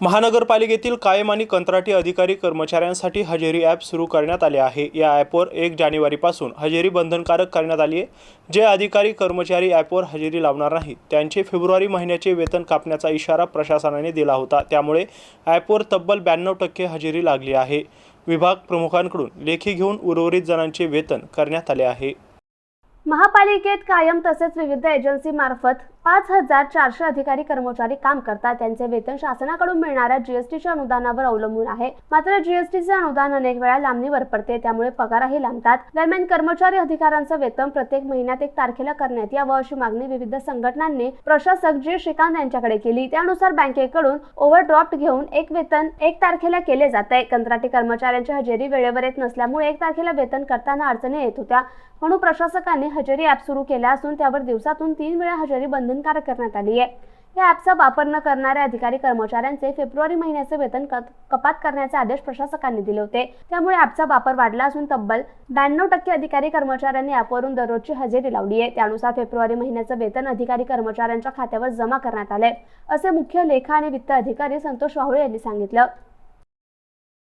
महानगरपालिकेतील कायम आणि कंत्राटी अधिकारी कर्मचाऱ्यांसाठी हजेरी ॲप सुरू करण्यात आले आहे. या ॲपवर एक जानेवारीपासून हजेरी बंधनकारक करण्यात आली आहे. जे अधिकारी कर्मचारी ॲपवर हजेरी लावणार नाहीत त्यांचे फेब्रुवारी महिन्याचे वेतन कापण्याचा इशारा प्रशासनाने दिला होता. त्यामुळे ॲपवर तब्बल ब्याण्णव टक्के हजेरी लागली आहे. विभाग प्रमुखांकडून लेखी घेऊन उर्वरित जणांचे वेतन करण्यात आले आहे. महापालिकेत कायम तसेच विविध एजन्सीमार्फत पाच हजार चारशे अधिकारी कर्मचारी काम करतात. त्यांचे वेतन शासनाकडून मिळणाऱ्या जीएसटीच्या अनुदानावर अवलंबून आहे. मात्र जीएसटीचे अनुदान अनेक वेळा लांबणीवर पडते. त्यामुळे पगारही लांबतात. दरम्यान कर्मचारी अधिकाऱ्यांचं वेतन प्रत्येक महिन्यात एक तारखेला करण्यात यावं अशी मागणी विविध संघटनांनी प्रशासक जे श्रीकांत यांच्याकडे केली. त्यानुसार बँकेकडून ओव्हरड्राफ्ट घेऊन एक वेतन एक तारखेला केले जात. आहे कंत्राटी कर्मचाऱ्यांची हजेरी वेळेवर येत नसल्यामुळे एक तारखेला वेतन करताना अडचणी येत होत्या. म्हणून प्रशासकांनी हजेरी ॲप सुरू केला असून त्यावर दिवसातून तीन वेळा हजेरी बंधनकारक करण्यात आली आहे. या ॲपचा वापर न करणाऱ्या अधिकारी कर्मचाऱ्यांचे फेब्रुवारी महिन्याचे वेतन कपात करण्याचे आदेश प्रशासकांनी दिले होते. त्यामुळे ॲपचा वापर वाढला असून तब्बल ब्याण्णव टक्के अधिकारी कर्मचाऱ्यांनी ॲपवरून दररोजची हजेरी लावली आहे. त्यानुसार फेब्रुवारी महिन्याचं वेतन अधिकारी कर्मचाऱ्यांच्या खात्यावर जमा करण्यात आले असे मुख्य लेखा आणि वित्त अधिकारी संतोष वाहुळे यांनी सांगितलं.